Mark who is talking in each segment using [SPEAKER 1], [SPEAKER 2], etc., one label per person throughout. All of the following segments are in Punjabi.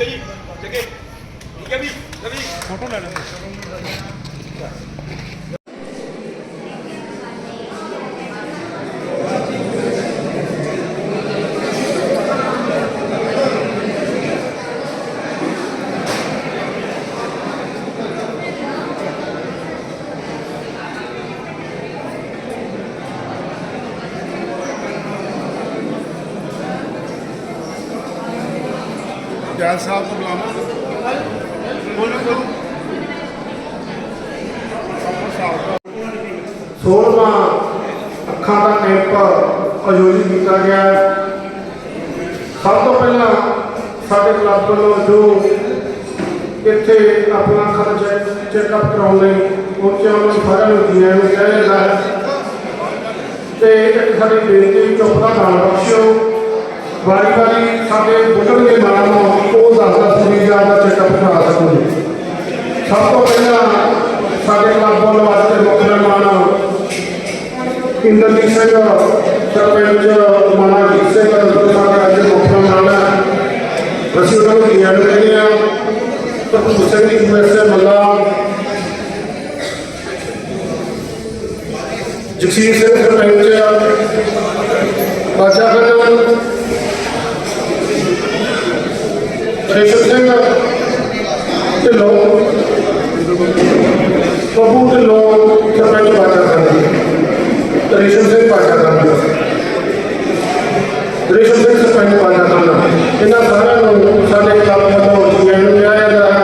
[SPEAKER 1] ਠੀਕ ਹੈ ਜੀ ਜਗੇ ਠੀਕ ਹੈ ਵੀ? ਰਵੀ।
[SPEAKER 2] ਫੋਟੋ ਲੈ ਲੈਂਦੇ। ਜੈਲ ਸਾਹਿਬ ਨੂੰ ਬੁਲਾਵਾਂ। ਬੋਲੋ
[SPEAKER 3] ਅੱਖਾਂ ਦਾ ਕੈਂਪ ਆਯੋਜਿਤ ਕੀਤਾ ਗਿਆ ਸਭ ਤੋਂ ਪਹਿਲਾਂ ਸਾਡੇ ਕਲੱਬ ਵੱਲੋਂ ਜੋ ਇੱਥੇ ਆਪਣਾ ਅੱਖਾਂ ਚੈੱਕਅਪ ਕਰਾਉਣ ਲਈ ਪਹੁੰਚਿਆ, ਉਹਨਾਂ ਸਾਰਿਆਂ ਨੂੰ ਜੀਆਂ ਨੂੰ ਕਿਹਾ ਜਾਂਦਾ ਹੈ। ਤੇ ਇੱਕ ਸਾਡੀ ਬੇਨਤੀ ਚੁੱਪ ਦਾ ਦਾਨ ਬਖਸ਼ਿਓ। ਵਾਰੀ ਵਾਰੀ ਸਾਡੇ ਬੁੱਢਣ ਦੇ ਮਾਣ ਨੂੰ ਉਹ ਦੱਸਦਾ ਸੁਣੀ ਦਾ ਚੈੱਕਅਪ ਕਰਾ ਸਕੋ ਸਭ ਤੋਂ ਪਹਿਲਾਂ ਸਾਡੇ ਕਲੱਬ ਵੱਲੋਂ ਅੱਜ ਦੇ ਮੁੱਖ ਮਹਿਮਾਨ ਇੰਦਰਜੀਤ ਸਿੰਘ ਸਰਪੰਚ ਮਹਾਜੀਤ ਸਿੰਘ ਜੋ ਸਾਡੇ ਅੱਜ ਦੇ ਮੁੱਖ ਮਹਿਮਾਨ ਹੈ ਅਸੀਂ ਉਹਨਾਂ ਨੂੰ ਧੀਆਂ ਨੂੰ ਕਹਿੰਦੇ ਹਾਂ ਪ੍ਰਭੂ ਸਿੰਘ ਜੀ ਯੂਐਸਏ ਮੱਲਾ ਜਗਸੀਰ ਸਿੰਘ ਸਰਪੰਚ ਬਾਜਾ ਖੰਡ ਰੇਸ਼ਮ ਖੰਡ ਰੇਸ਼ਮ ਸਿੰਘ ਬਾਜਾ ਖੰਡ ਰੇਸ਼ਮ ਸਿੰਘ ਸਰਪੰਚ ਬਾਜਾ ਖੰਡ ਇਹਨਾਂ ਸਾਰਿਆਂ ਨੂੰ ਸਾਡੇ ਕਲੱਬ ਵੱਲੋਂ ਜੀਆਂ ਨੂੰ ਜਾਂਦਾ ਹੈ।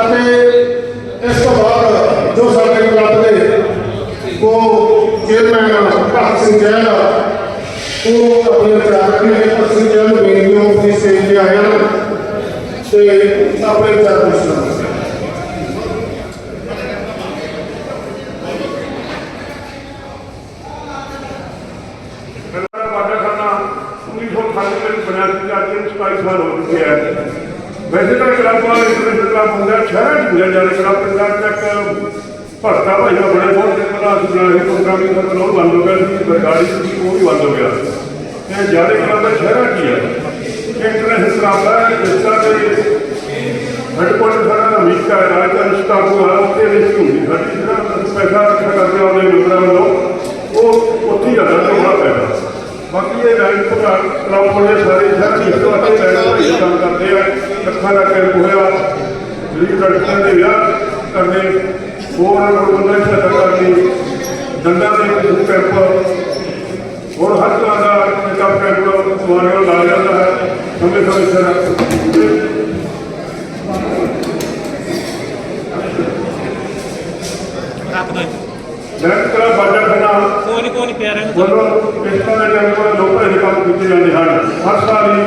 [SPEAKER 3] ਅਤੇ ਇਸ ਤੋਂ ਬਾਅਦ ਜੋ ਸਾਡੇ ਕਲੱਬ ਦੇ ਉਹ ਚੇਅਰਮੈਨ ਭਗਤ ਸਿੰਘ ਜੈਨ ਉਹ ਆਪਣੇ ਵਿਚਾਰ ਰੱਖਣਗੇ ਭਗਤ ਸਿੰਘ ਜੈਨ ਨੂੰ ਬੇਨਤੀ ਨੂੰ ਆਪਣੀ ਤੇ ਆਪਣੇ ਵਿਚਾਰ ਪੇਸ਼ ਕਰਨਗੇ
[SPEAKER 4] ਪਹਿਲਾਂ ਵਾਟਾ ਖਾਨਾ 1998 ਵਿੱਚ ਬਣਿਆ ਸੀ ਅੱਜ ਇਹਨੂੰ 27 ਸਾਲ ਹੋ ਚੁੱਕੇ ਆ ਵੈਸੇ ਤਾਂ ਕਲੱਬ ਵਾਲੇ ਇੰਟਰਨੈਸ਼ਨਲ ਕਲੱਬ ਹੁੰਦਾ ਸ਼ਹਿਰਾਂ 'ਚ ਹੁੰਦੇ ਜਾਣੇ ਕਲੱਬ ਪੰਜਾਬ ਤੱਕ ਭਗਤਾ ਭਾਈ ਦਾ ਬੜੇ ਬਹੁਤ ਦਿਨ ਪਹਿਲਾਂ ਅਸੀਂ ਬਣਾਇਆ ਸੀ ਪ੍ਰੋਗਰਾਮਿੰਗ ਦਾ ਉਹ ਬੰਦ ਹੋ ਗਿਆ ਸੀ ਸਰਕਾਰੀ ਸੀ ਉਹ ਵੀ ਬੰਦ ਹੋ ਗਿਆ ਤੇ ਜਾਣੇ ਕਲੱਬ ਦਾ ਸ਼ਹਿਰਾਂ 'ਚ ਹੀ ਆ ਇੰਟਰਨੈਸ਼ਨਲ ਕਲੱਬ ਹੈ ਜਿਸ ਤਰ੍ਹਾਂ ਦੇ ਹੈਡਕੁਆਟਰ ਸਾਡਾ ਅਮਰੀਕਾ ਹੈ ਰਾਜਧਾਨੀ ਸ਼ਿਕਾਗੋ ਹੈ ਉੱਥੇ ਵਿੱਚ ਹੁੰਦੀ ਸਾਡੀ ਜਿਹੜਾ ਅਸੀਂ ਪੈਸਾ ਇਕੱਠਾ ਕਰਦੇ ਹਾਂ ਉਹਦੇ ਮੈਂਬਰਾਂ ਵੱਲੋਂ ਉਹ ਉੱਥੇ ਹੀ ਜਾਂਦਾ ਤੇ ਹੋਣਾ ਪੈਦਾ ਬਾਕੀ ਇਹ ਰੈਂਕ ਕਲੱਬ ਵਾਲੇ ਸਾਰੇ ਸ਼ਹਿਰ ਇਸ ਵਾਸਤੇ ਰੈਂਕ ਦਾ ਕੰਮ ਕਰਦੇ ਆ ਅੱਖਾਂ ਦਾ ਕੈਂਪ ਹੋਇਆ ਜਿਹੜੀ ਲੜਕੀਆਂ ਦੇ ਵਿਆਹ ਕਰਨੇ ਹੋਰ ਬੰਦਾ ਛੱਡਾ ਕਰਨੀ ਦੰਦਾਂ ਦੇ ਕੈਂਪ ਹੋਰ ਹਰ ਤਰ੍ਹਾਂ ਦਾ ਚੈੱਕਅਪ ਕੈਂਪ ਸਵਾਰਿਆਂ ਨੂੰ ਲਾਇਆ ਜਾਂਦਾ ਹੈ। ਸਮੇਂ ਸਮੇਂ ਸਿਰ
[SPEAKER 2] ਰੱਖ ਦੋ
[SPEAKER 4] ਜਨਕ ਕਲਾ ਬਾਜਾ ਖਨਾ
[SPEAKER 2] ਕੋਈ ਨਹੀਂ ਕੋਈ ਨਹੀਂ ਪਿਆ ਰਹਿਣ
[SPEAKER 4] ਵੱਲੋਂ ਤਰ੍ਹਾਂ ਦੇ ਜਨਮ ਲੋਕਾਂ ਦੇ ਕੰਮ ਕੀਤੇ ਜਾਂਦੇ ਹਨ। ਹਰ ਸਾਲ ਹੀ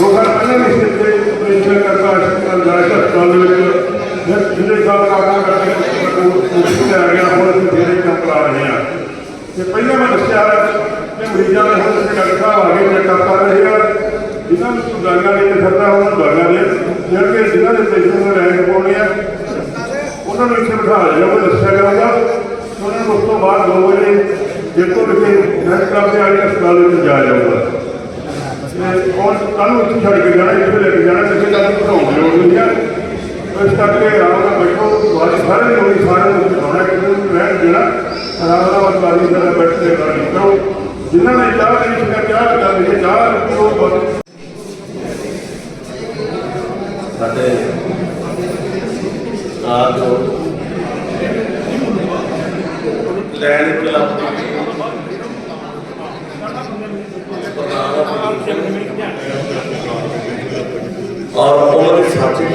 [SPEAKER 4] ਲੋਕਾਂ ਪਹਿਲਾਂ ਵੀ ਤੇ ਆਪਰੇਸ਼ਨ ਕਰਦਾ ਹਸਪਤਾਲ ਜਾ ਕੇ ਹਸਪਤਾਲ ਦੇ ਵਿੱਚ ਜਿਹਦੇ ਸਾਲ ਕੰਮ ਕਰਕੇ ਉਹ ਆ ਗਿਆ ਹੁਣ ਅਸੀਂ ਜਿਹੜੇ ਕੰਮ ਕਰਾ ਰਹੇ ਹਾਂ ਤੇ ਪਹਿਲਾਂ ਮੈਂ ਦੱਸਿਆ ਕਿ ਮਰੀਜ਼ਾਂ ਦੇ ਹੁਣ ਤੇ ਡਾਕਟਰ ਆ ਗਏ ਚੈੱਕ ਕਰ ਰਹੇ ਆ। ਜਿਨ੍ਹਾਂ ਨੂੰ ਦਵਾਈਆਂ ਕੇ ਸਰਦਾ ਉਹਨਾਂ ਨੂੰ ਦਵਾਈਆਂ ਦੇ। ਜਿਹੜੇ ਜਿਨ੍ਹਾਂ ਦੇ ਪੇਸ਼ੈਂਟ ਨੂੰ ਰੈਂਕ ਪਾਉਣੇ ਆ। ਉਹਨਾਂ ਨੂੰ ਇੱਥੇ ਬਿਠਾ ਲਿਆ ਉਹ ਦੱਸਿਆ ਜਾਊਗਾ ਉਹਨਾਂ ਨੂੰ ਉਸ ਤੋਂ ਬਾਅਦ 2 ਵਜੇ ਜੇਤੋਂ ਵਿਖੇ ਨੈਟ ਕਲੱਬ ਦੇ ਆਲੇ ਹਸਪਤਾਲ ਵਿੱਚ ਜਾਇਆ ਜਾਊਗਾ ਤੇ ਔਰ ਕੱਲ ਨੂੰ ਇੱਥੇ ਛੱਡ ਕੇ ਜਾਣਾ, ਇੱਥੇ ਲੈ ਕੇ ਜਾਣਾ ਕਿਸੇ ਦਾ ਪੜਾਉਣ ਦੀ ਲੋੜ ਨਹੀਂ ਹੈ ਇਸ ਕਰਕੇ ਆਰਾਮ ਨਾਲ ਬੈਠੋ ਬਾਅਦ ਸਾਰੇ ਲੋਕ ਸਾਰੇ ਨੂੰ ਬਿਠਾਉਣਾ ਕਿਸੇ ਨੂੰ ਰਹਿਣ ਦੇਣਾ। ਆਰਾਮ ਨਾਲ ਬਾਰੀ ਦਾ ਬੈਠ ਕੇ ਗੱਲ ਕਰੋ ਜਿਨ੍ਹਾਂ ਨੇ ਚਾਹ ਨਹੀਂ ਸੀਗਾ ਚਾਹ ਕਰ ਲਈ ਚਾਹ ਪੀਓ, ਬਸ।
[SPEAKER 5] ਸਾਡੇ ਆ ਜੋ ਲੈਣ ਕਲੱਬ ਦੀ ਪ੍ਰਧਾਨ ਔਰ ਉਮਰ ਸਾਥੀ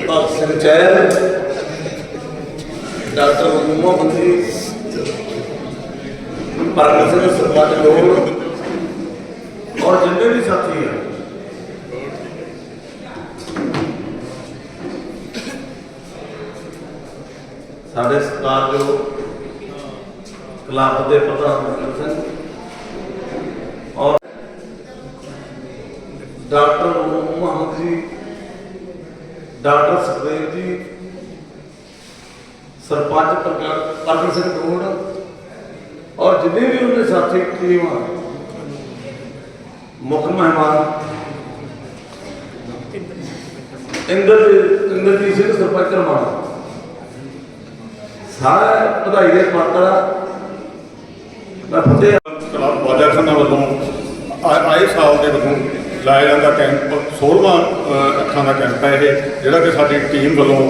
[SPEAKER 5] ਭਗਤ ਸਿੰਘ ਚਹਿਲ ਡਾਕਟਰ ਮੁਹੰਮਦ ਮੰਤਰੀ ਪਰਮੇਸ਼ਰ ਸਿੰਘ ਸਰਪੰਚ ਲੋੜ ਔਰ ਜਿੰਨੇ ਵੀ ਸਾਥੀ ਆ ਸਾਡੇ ਸਤਿਕਾਰਯੋਗ ਕਲੱਬ ਦੇ ਪ੍ਰਧਾਨ ਮੁਖਰ ਸਿੰਘ ਔਰ ਡਾਕਟਰ ਮੁਹੰਮਦ ਜੀ, ਡਾਕਟਰ ਸੁਖਦੇਵ ਜੀ, ਸਰਪੰਚ ਪ੍ਰਗਟ ਸਿੰਘ ਢੂੰਡ ਔਰ ਜਿੰਨੇ ਵੀ ਉਹਦੇ ਸਾਥੀ ਟੀਮ, ਮੁੱਖ ਮਹਿਮਾਨ, ਇੰਦਰ, ਇੰਦਰਜੀਤ ਸਿੰਘ ਸਰਪੰਚ ਰਮਾਣਾ ਸਾਰਾ ਵਧਾਈ ਦੇ ਪਾਤਰ ਮੈਂ ਫਤਿਹ
[SPEAKER 6] ਕਲੱਬ ਵੱਲੋਂ ਆਏ ਸਾਲ ਦੇ ਵੱਲੋਂ ਲਾਇਆ ਜਾਂਦਾ ਕੈਂਪ 16ਵਾਂ ਅੱਖਾਂ ਦਾ ਕੈਂਪ ਹੈ ਇਹ, ਜਿਹੜਾ ਕਿ ਸਾਡੀ ਟੀਮ ਵੱਲੋਂ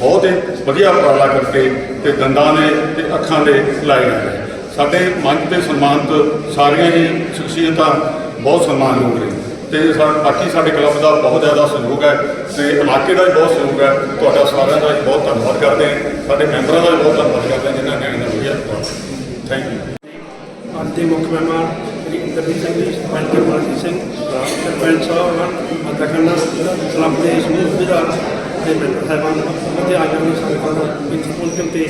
[SPEAKER 6] ਬਹੁਤ ਹੀ ਵਧੀਆ ਉਪਰਾਲਾ ਕਰਕੇ ਤੇ ਦੰਦਾਂ ਦੇ ਤੇ ਅੱਖਾਂ ਦੇ ਲਾਏ ਜਾਂਦੇ ਨੇ। ਸਾਡੇ ਮੰਚ ਤੇ ਸਨਮਾਨਿਤ ਸਾਰੀਆਂ ਹੀ ਸ਼ਖਸੀਅਤਾਂ ਬਹੁਤ ਸਨਮਾਨਯੋਗ ਨੇ ਤੇ ਸਾ- ਬਾਕੀ ਸਾਡੇ ਕਲੱਬ ਦਾ ਬਹੁਤ ਜ਼ਿਆਦਾ ਸਹਿਯੋਗ ਹੈ ਤੇ ਇਲਾਕੇ ਦਾ ਵੀ ਬਹੁਤ ਸਹਿਯੋਗ ਹੈ। ਤੁਹਾਡਾ ਸਾਰਿਆਂ ਦਾ ਵੀ ਬਹੁਤ ਧੰਨਵਾਦ ਕਰਦੇ ਹਾਂ। ਸਾਡੇ ਮੈਂਬਰਾਂ ਦਾ ਵੀ ਬਹੁਤ ਧੰਨਵਾਦ ਕਰਦੇ ਹਾਂ, ਜਿਨ੍ਹਾਂ ਨੇ ਇਹਨਾਂ ਵਧੀਆ। ਥੈਂਕ ਯੂ
[SPEAKER 7] ਅੱਜ ਦੇ ਮੁੱਖ ਮਹਿਮਾਨ ਸ੍ਰੀ ਇੰਦਰਜੀਤ ਸਿੰਘ ਜੀ ਸਰਪੰਚ ਗੁਰਮਨਜੀਤ ਸਿੰਘ, ਸਰਪੰਚ ਸਾਹਿਬ ਅਧਿਕਾਰਾਂ ਕਲੱਬ ਦੇ ਸਮੂਹ ਵਿਧਾਨ ਦੇ ਮੈਂਬਰ ਸਾਹਿਬਾਨ। ਅਤੇ ਆਗਾਂ ਸੰਗਤਾਂ ਦਾ ਵਿੱਚ ਪਹੁੰਚਣ ਤੇ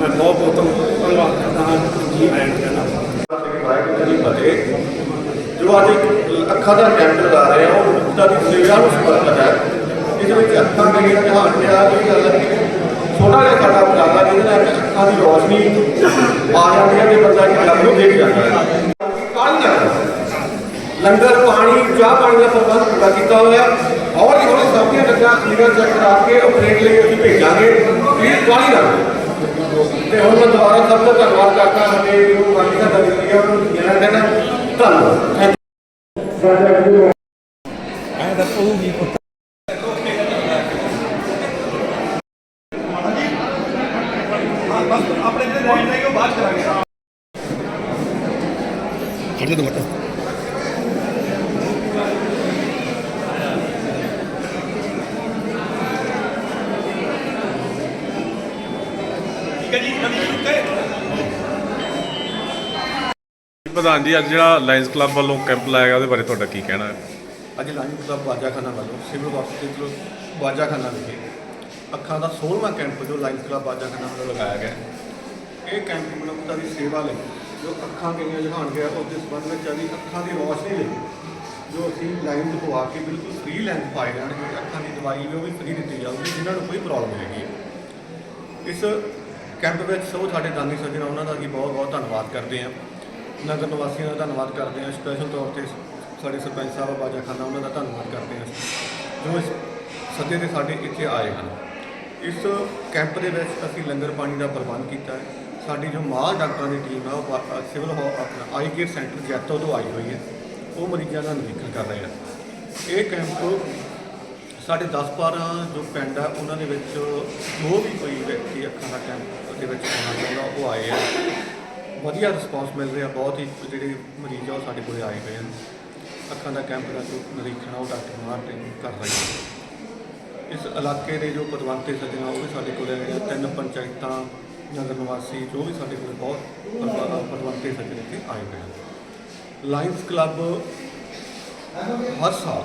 [SPEAKER 7] ਮੈਂ ਬਹੁਤ ਬਹੁਤ ਧੰਨਵਾਦ ਕਰਦਾ ਹਾਂ ਜੀ ਆਇਆਂ ਨੂੰ ਕਹਿਣਾ।
[SPEAKER 5] ਵਾਹਿਗੁਰੂ ਜੀ ਫਤਿਹ ਜੋ ਅੱਜ ਇੱਕ ਅੱਖਾਂ ਦਾ ਕੈਂਪ ਲਗਾ ਰਹੇ ਆ ਉਹ ਮੁਕਤਾ ਦੀ ਸੇਵਾ ਨੂੰ ਸਮਰਪਿਤ ਹੈ। ਇਹਦੇ ਵਿੱਚ ਅੱਖਾਂ ਦੇ ਜਹਾਨ ਪਿਆ ਕੋਈ ਗੱਲ ਨਹੀਂ ਛੋਟਾ ਜਿਹਾ ਸਾਡਾ ਉਪਰਾਲਾ ਜਿਹਦੇ ਨਾਲ ਅੱਖਾਂ ਦੀ ਰੋਸ਼ਨੀ ਆ ਜਾਂਦੀ ਹੈ ਤੇ ਬੰਦਾ ਕਿ ਨੂੰ ਦੇਖ ਜਾਂਦਾ ਹੈ ਕਾਹਲੀ ਲੰਗਰ, ਪਾਣੀ, ਚਾਹ ਪਾਣੀ ਦਾ ਪ੍ਰਬੰਧ ਪੂਰਾ ਕੀਤਾ ਹੋਇਆ ਹੈ। ਹੌਲੀ ਹੌਲੀ ਸਭ ਦੀਆਂ ਲੱਗਾ ਨਿਗਰ ਚੈੱਕ ਕਰਾ ਕੇ ਆਪਰੇਟ ਲਈ ਅਸੀਂ ਭੇਜਾਂਗੇ ਪਲੀਜ਼ ਕਾਹਲੀ ਨਾ ਤੇ ਹੁਣ ਮੈਂ ਦੁਬਾਰਾ ਸਭ ਦਾ ਧੰਨਵਾਦ ਕਰਦਾ ਸਾਡੇ ਜੋ ਬਾਕੀ ਦਾ ਦਿੱਤੀ ਹੈ ਉਹਨੂੰ ਜਿਹੜਾ ਦੇਣਾ ਧੰਨਵਾਦ Thank you.
[SPEAKER 1] ਆਪਣੇ ਜਿਹੜੇ ਲਾਈਨ ਹੈਗੇ ਉਹ ਬਾਅਦ ਕਰਾਂਗੇ ਠੀਕ ਹੈ ਜੀ ਨਵੀਂ ਓਕੇ
[SPEAKER 8] ਪ੍ਰਧਾਨ ਜੀ ਅੱਜ ਜਿਹੜਾ ਲਾਇਨਸ ਕਲੱਬ ਵੱਲੋਂ ਕੈਂਪ ਲਾਇਆ ਗਿਆ ਉਹਦੇ ਬਾਰੇ ਤੁਹਾਡਾ ਕੀ ਕਹਿਣਾ ਹੈ
[SPEAKER 5] ਅੱਜ ਲਾਈਨ ਕਲੱਬ ਬਾਜਾਖਾਨਾ ਵੱਲੋਂ ਸਿਵਲ ਹਸਪੀਟਲ ਬਾਜਾਖਾਨਾ ਵਿਖੇ ਅੱਖਾਂ ਦਾ 16ਵਾਂ ਕੈਂਪ ਜੋ ਲਾਈਨ ਕਲੱਬ ਬਾਜਾਖਾਨਾ ਵੱਲੋਂ ਲਗਾਇਆ ਗਿਆ ਹੈ। ਇਹ ਕੈਂਪ ਮਨੁੱਖਤਾ ਦੀ ਸੇਵਾ ਲਈ ਜੋ ਅੱਖਾਂ ਕਿੰਨੀਆਂ ਜਹਾਨ ਗਿਆ ਉਸ ਦੇ ਸੰਬੰਧ ਵਿੱਚ ਅਸੀਂ ਅੱਖਾਂ ਦੀ ਰੋਸ਼ਨੀ ਲਈ ਜੋ ਅਸੀਂ ਲਾਈਨ ਲਗਵਾ ਕੇ ਬਿਲਕੁਲ ਫ੍ਰੀ ਲੈਂਸ ਪਾਏ ਜਾਣਗੇ ਅੱਖਾਂ ਦੀ ਦਵਾਈ ਵੀ ਉਹ ਵੀ ਫ੍ਰੀ ਦਿੱਤੀ ਜਾਊਗੀ, ਜਿਨ੍ਹਾਂ ਨੂੰ ਕੋਈ ਪ੍ਰੋਬਲਮ ਹੈਗੀ। ਹੈ ਇਸ ਕੈਂਪ ਵਿੱਚ ਸਭ ਸਾਡੇ ਦਾਨੀ ਸੱਜਣ, ਉਹਨਾਂ ਦਾ ਅਸੀਂ ਬਹੁਤ ਬਹੁਤ ਧੰਨਵਾਦ ਕਰਦੇ ਹਾਂ। ਨਗਰ ਨਿਵਾਸੀਆਂ ਦਾ ਧੰਨਵਾਦ ਕਰਦੇ ਹਾਂ। ਸਪੈਸ਼ਲ ਤੌਰ ਤੇ ਸਾਡੇ ਸਰਪੰਚ ਸਾਹਿਬ, ਬਾਜਾ ਖਾਨਾ, ਉਹਨਾਂ ਦਾ ਧੰਨਵਾਦ ਕਰਦੇ ਹਾਂ। ਜੋ ਇਸ ਸੱਦੇ ਤੇ ਸਾਡੇ ਇੱਥੇ ਆਏ ਹਨ। ਇਸ ਕੈਂਪ ਦੇ ਵਿੱਚ ਅਸੀਂ ਲੰਗਰ ਪਾਣੀ ਦਾ ਪ੍ਰਬੰਧ ਕੀਤਾ ਹੈ। ਸਾਡੀ ਜੋ ਮਾਲ ਡਾਕਟਰਾਂ ਦੀ ਟੀਮ ਹੈ ਉਹ ਬਾ- ਸਿਵਲ ਹੋ ਆਪਣਾ ਆਈ ਕੇਅਰ ਸੈਂਟਰ ਜੈਤੋ ਤੋਂ ਆਈ ਹੋਈ ਹੈ। ਉਹ ਮਰੀਜ਼ਾਂ ਦਾ ਨਿਰੀਖਣ ਕਰ ਰਹੇ ਆ। ਇਹ ਕੈਂਪ ਸਾਡੇ 10 12 ਜੋ ਪਿੰਡ ਆ, ਉਹਨਾਂ ਦੇ ਵਿੱਚ ਜੋ ਵੀ ਕੋਈ ਵਿਅਕਤੀ ਅੱਖਾਂ ਦਾ ਕੈਂਪ ਦੇ ਵਿੱਚ ਆਉਣਾ ਚਾਹੁੰਦਾ, ਉਹ ਆਏ ਆ। ਵਧੀਆ ਰਿਸਪੌਂਸ ਮਿਲ ਰਿਹਾ, ਬਹੁਤ ਹੀ ਜਿਹੜੇ ਮਰੀਜ਼ ਆ, ਉਹ ਸਾਡੇ ਕੋਲ ਆਏ ਹੋਏ ਹਨ ਅੱਖਾਂ ਦਾ ਕੈਂਪ ਦਾ ਜੋ ਨਿਰੀਖਣ ਆ, ਉਹ ਡਾਕਟਰ ਮਾਰਟਿਨ ਕਰ ਰਹੇ ਹਨ ਇਸ ਇਲਾਕੇ ਦੇ ਜੋ ਪਤਵੰਤੇ ਸੱਜਣਾ, ਉਹ ਵੀ ਸਾਡੇ ਕੋਲ ਆਏ ਆ। ਤਿੰਨ ਪੰਚਾਇਤਾਂ ਨਗਰ ਨਿਵਾਸੀ ਜੋ ਵੀ ਸਾਡੇ ਕੋਲੇ ਬਹੁਤ ਪਤਵੰਤੇ ਸੱਜਣ ਇੱਥੇ ਆਏ ਹੋਏ ਹਨ ਲਾਇਨਸ ਕਲੱਬ ਹਰ ਸਾਲ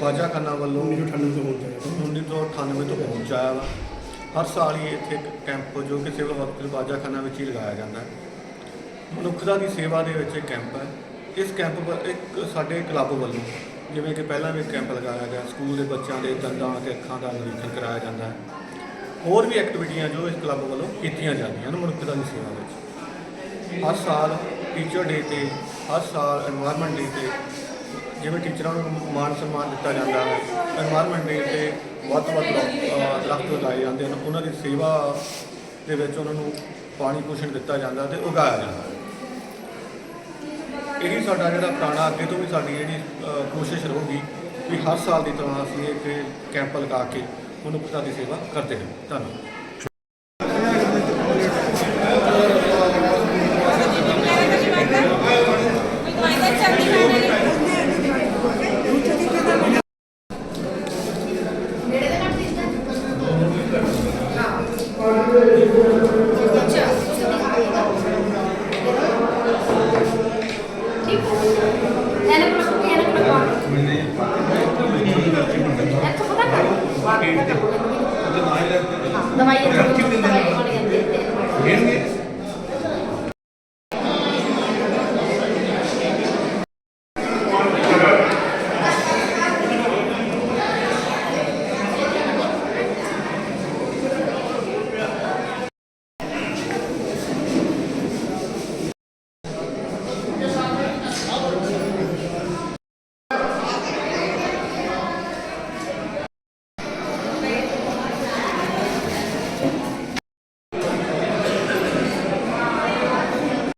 [SPEAKER 5] ਬਾਜਾ ਖਾਨਾ ਵੱਲੋਂ
[SPEAKER 7] 1998 ਤੋਂ ਹੋ। ਜਾਏਗਾ
[SPEAKER 5] 1998 ਤੋਂ ਪਹੁੰਚ ਆਇਆ ਵਾ। ਹਰ ਸਾਲ ਹੀ ਇੱਥੇ ਇੱਕ ਕੈਂਪ ਜੋ ਕਿ ਸਿਵਲ ਹਸਪਤਾਲ ਬਾਜਾਖਾਨਾ ਵਿੱਚ ਹੀ ਲਗਾਇਆ ਜਾਂਦਾ ਹੈ। ਮਨੁੱਖਤਾ ਦੀ ਸੇਵਾ ਦੇ ਵਿੱਚ ਇਹ ਕੈਂਪ ਹੈ। ਇਸ ਕੈਂਪ ਇੱਕ ਸਾਡੇ ਕਲੱਬ ਵੱਲੋਂ ਜਿਵੇਂ ਕਿ ਪਹਿਲਾਂ ਵੀ ਕੈਂਪ ਲਗਾਇਆ ਗਿਆ। ਸਕੂਲ ਦੇ ਬੱਚਿਆਂ ਦੇ ਦੰਦਾਂ ਅਤੇ ਅੱਖਾਂ ਦਾ ਨਿਰੀਖਣ ਕਰਾਇਆ ਜਾਂਦਾ ਹੈ। ਹੋਰ ਵੀ ਐਕਟੀਵਿਟੀਆਂ ਜੋ ਇਸ ਕਲੱਬ ਵੱਲੋਂ ਕੀਤੀਆਂ ਜਾਂਦੀਆਂ ਹਨ ਮਨੁੱਖਤਾ ਦੀ ਸੇਵਾ ਵਿੱਚ। ਹਰ ਸਾਲ ਟੀਚਰ ਡੇ ਤੇ, ਹਰ ਸਾਲ এনवायरमेंट ਡੇ ਤੇ ਜਿਵੇਂ ਟੀਚਰਾਂ ਨੂੰ ਮਾਨ ਸਨਮਾਨ ਦਿੱਤਾ ਜਾਂਦਾ ਹੈ এনवायरमेंट ਡੇ ਤੇ ਵੱਧ ਵੱਧ ਦਰਖਤ ਲਗਾਏ ਜਾਂਦੇ ਹਨ। ਉਹਨਾਂ ਦੀ ਸੇਵਾ ਦੇ ਵਿੱਚ ਉਹਨਾਂ ਨੂੰ ਪਾਣੀ ਪੋਸ਼ਣ ਦਿੱਤਾ ਜਾਂਦਾ ਤੇ ਉਗਾਇਆ ਜਾਂਦਾ ਇਹੀ ਸਾਡਾ ਜਿਹੜਾ ਪੁਰਾਣਾ ਅੱਗੇ ਤੋਂ ਵੀ ਸਾਡੀ ਜਿਹੜੀ ਕੋਸ਼ਿਸ਼ ਰਹੂਗੀ ਵੀ ਹਰ ਸਾਲ ਦੀ ਤਰ੍ਹਾਂ ਅਸੀਂ ਇੱਥੇ ਕੈਂਪ ਲਗਾ ਕੇ ਮਨੁੱਖਤਾ ਦੀ ਸੇਵਾ ਕਰਦੇ ਹਾਂ ਧੰਨਵਾਦ இந்த மாதிரி